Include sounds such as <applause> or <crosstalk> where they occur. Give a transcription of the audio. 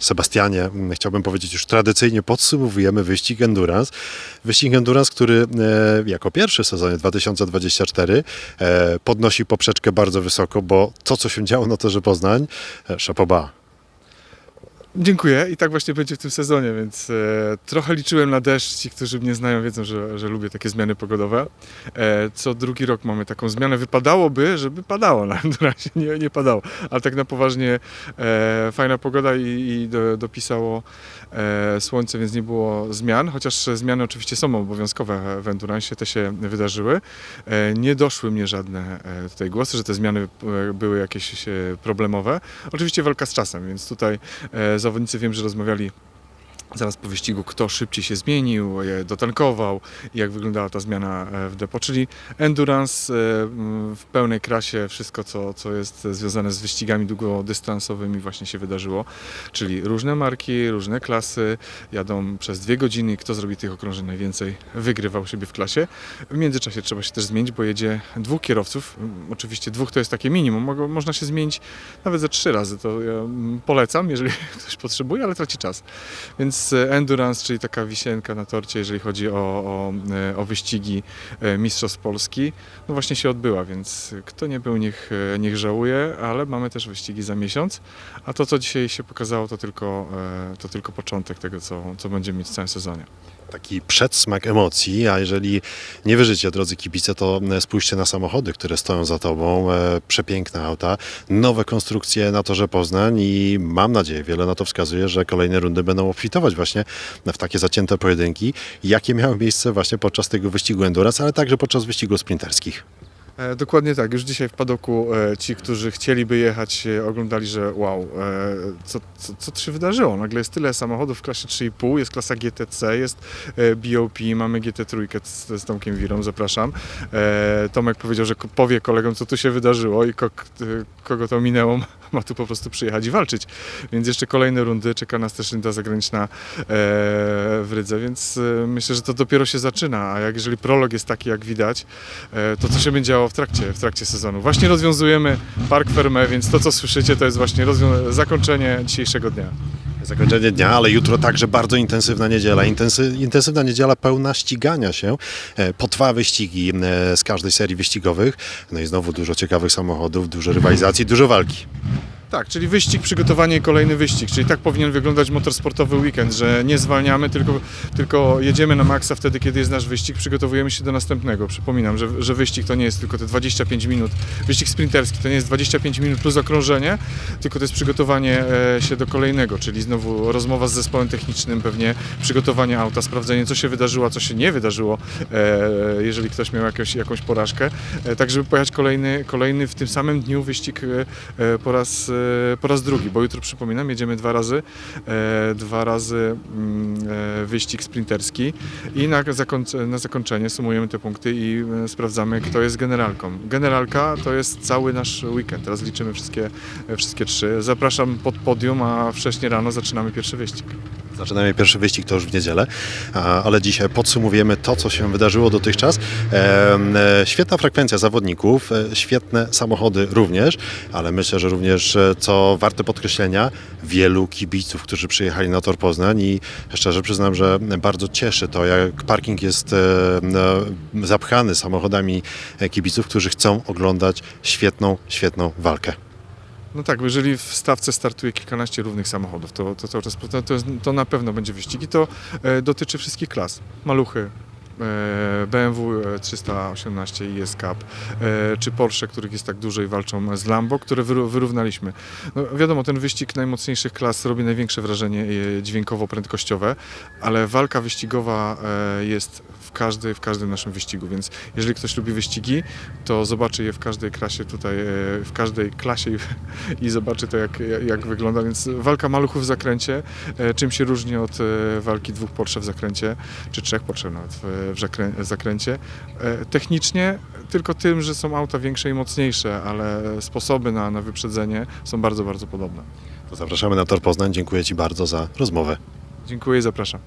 Sebastianie, mm, chciałbym powiedzieć już tradycyjnie podsumowujemy wyścig Endurance. Wyścig Endurance, który e, jako pierwszy w sezonie 2024 e, podnosi poprzeczkę bardzo wysoko, bo to, co się działo na torze Poznań, e, szapoba. Dziękuję i tak właśnie będzie w tym sezonie, więc e, trochę liczyłem na deszcz. Ci, którzy mnie znają, wiedzą, że, że lubię takie zmiany pogodowe. E, co drugi rok mamy taką zmianę. Wypadałoby, żeby padało <laughs> na Endurance, nie, nie padało. Ale tak na poważnie e, fajna pogoda i, i do, dopisało e, słońce, więc nie było zmian. Chociaż zmiany oczywiście są obowiązkowe w Endurance, te się wydarzyły. E, nie doszły mnie żadne e, tutaj głosy, że te zmiany e, były jakieś e, problemowe. Oczywiście walka z czasem, więc tutaj e, zawodnicy wiem, że rozmawiali zaraz po wyścigu, kto szybciej się zmienił, dotankował jak wyglądała ta zmiana e, w depo, czyli endurance e, w pełnej krasie, wszystko co, co jest związane z wyścigami długodystansowymi właśnie się wydarzyło, czyli różne marki, różne klasy, jadą przez dwie godziny, kto zrobi tych okrążeń najwięcej, wygrywał siebie w klasie. W międzyczasie trzeba się też zmienić, bo jedzie dwóch kierowców, M, oczywiście dwóch to jest takie minimum, można się zmienić nawet ze trzy razy, to ja mm, polecam, jeżeli <laughs> ktoś potrzebuje, ale traci czas. Więc endurance, czyli taka wisienka na torcie, jeżeli chodzi o, o, e, o wyścigi e, Mistrzostw Polski, no właśnie się odbyła, więc kto nie był, niech, e, niech żałuje, ale mamy też wyścigi za miesiąc, a to, co dzisiaj się pokazało, to tylko, to tylko początek tego, co, co będziemy mieć w całym sezonie. Taki przedsmak emocji, a jeżeli nie wierzycie, drodzy kibice, to spójrzcie na samochody, które stoją za tobą. Przepiękne auta, nowe konstrukcje na torze Poznań i mam nadzieję, wiele na to wskazuje, że kolejne rundy będą obfitować właśnie w takie zacięte pojedynki, jakie miały miejsce właśnie podczas tego wyścigu Endurance, ale także podczas wyścigów sprinterskich. E, Dokładnie tak. Już dzisiaj w padoku e, ci, którzy chcieliby jechać, e, oglądali, że wow, co, co, co się wydarzyło? Nagle jest tyle samochodów w klasie 3,5, jest klasa GTC, jest BOP, mamy GT3 z, z Tomkiem Wirą, zapraszam. Tomek powiedział, że powie kolegom, co tu się wydarzyło i kogo to minęło, ma tu po prostu przyjechać i walczyć. Więc jeszcze kolejne rundy, czeka nas też rynda zagraniczna w Rydze, więc myślę, że to dopiero się zaczyna, a jak jeżeli prolog jest taki, jak widać, to co się będzie działo w trakcie, w trakcie sezonu. Właśnie rozwiązujemy Park Ferme, więc to co słyszycie to jest właśnie zakończenie dzisiejszego dnia. Zakończenie dnia, ale jutro także bardzo intensywna niedziela. Intensy, intensywna niedziela pełna ścigania się e, po dwa wyścigi e, z każdej serii wyścigowych. No i znowu dużo ciekawych samochodów, dużo rywalizacji, dużo walki. Tak, czyli wyścig, przygotowanie kolejny wyścig, czyli tak powinien wyglądać motorsportowy weekend, że nie zwalniamy, tylko, tylko jedziemy na maksa wtedy, kiedy jest nasz wyścig, przygotowujemy się do następnego. Przypominam, że, że wyścig to nie jest tylko te 25 minut, wyścig sprinterski to nie jest 25 minut plus okrążenie, tylko to jest przygotowanie e, się do kolejnego, czyli znowu rozmowa z zespołem technicznym, pewnie przygotowanie auta, sprawdzenie co się wydarzyło, a co się nie wydarzyło, e, jeżeli ktoś miał jakąś, jakąś porażkę, e, tak żeby pojechać kolejny, kolejny w tym samym dniu wyścig po raz, po raz drugi, bo jutro przypominam, jedziemy dwa razy, e, dwa razy mm, e, wyścig sprinterski i na, zakońc- na zakończenie sumujemy te punkty i e, sprawdzamy, kto jest generalką. Generalka to jest cały nasz weekend, teraz liczymy wszystkie, wszystkie trzy. Zapraszam pod podium, a wcześniej rano zaczynamy pierwszy wyścig. Zaczynamy pierwszy wyścig to już w niedzielę, ale dzisiaj podsumujemy to, co się wydarzyło dotychczas. E, Świetna frekwencja zawodników, e, świetne samochody również, ale myślę, że również, e, co warte podkreślenia, wielu kibiców, którzy przyjechali na Tor Poznań i szczerze przyznam, że bardzo cieszy to, jak parking jest zapchany samochodami kibiców, którzy chcą oglądać świetną, świetną walkę. No tak, jeżeli w stawce startuje kilkanaście równych samochodów, to, to to, to, na pewno będzie wyścig i to e, dotyczy wszystkich klas. Maluchy, BMW 318 i S-Cup, e, czy Porsche, których jest tak dużo i walczą z Lambo, które wyrównaliśmy. No, wiadomo, ten wyścig najmocniejszych klas robi największe wrażenie e, dźwiękowo-prędkościowe, ale walka wyścigowa e, jest w, każdej, w każdym naszym wyścigu, więc jeżeli ktoś lubi wyścigi, to zobaczy je w każdej klasie tutaj, e, w każdej klasie i, i zobaczy to, jak, jak wygląda. Więc walka maluchów w zakręcie, e, czym się różni od e, walki dwóch Porsche w zakręcie, czy trzech Porsche nawet w, w zakrę- zakręcie. E, Technicznie tylko tym, że są auta większe i mocniejsze, ale sposoby na, na wyprzedzenie są bardzo, bardzo podobne. To zapraszamy na Tor Poznań. Dziękuję Ci bardzo za rozmowę. Dziękuję i zapraszam.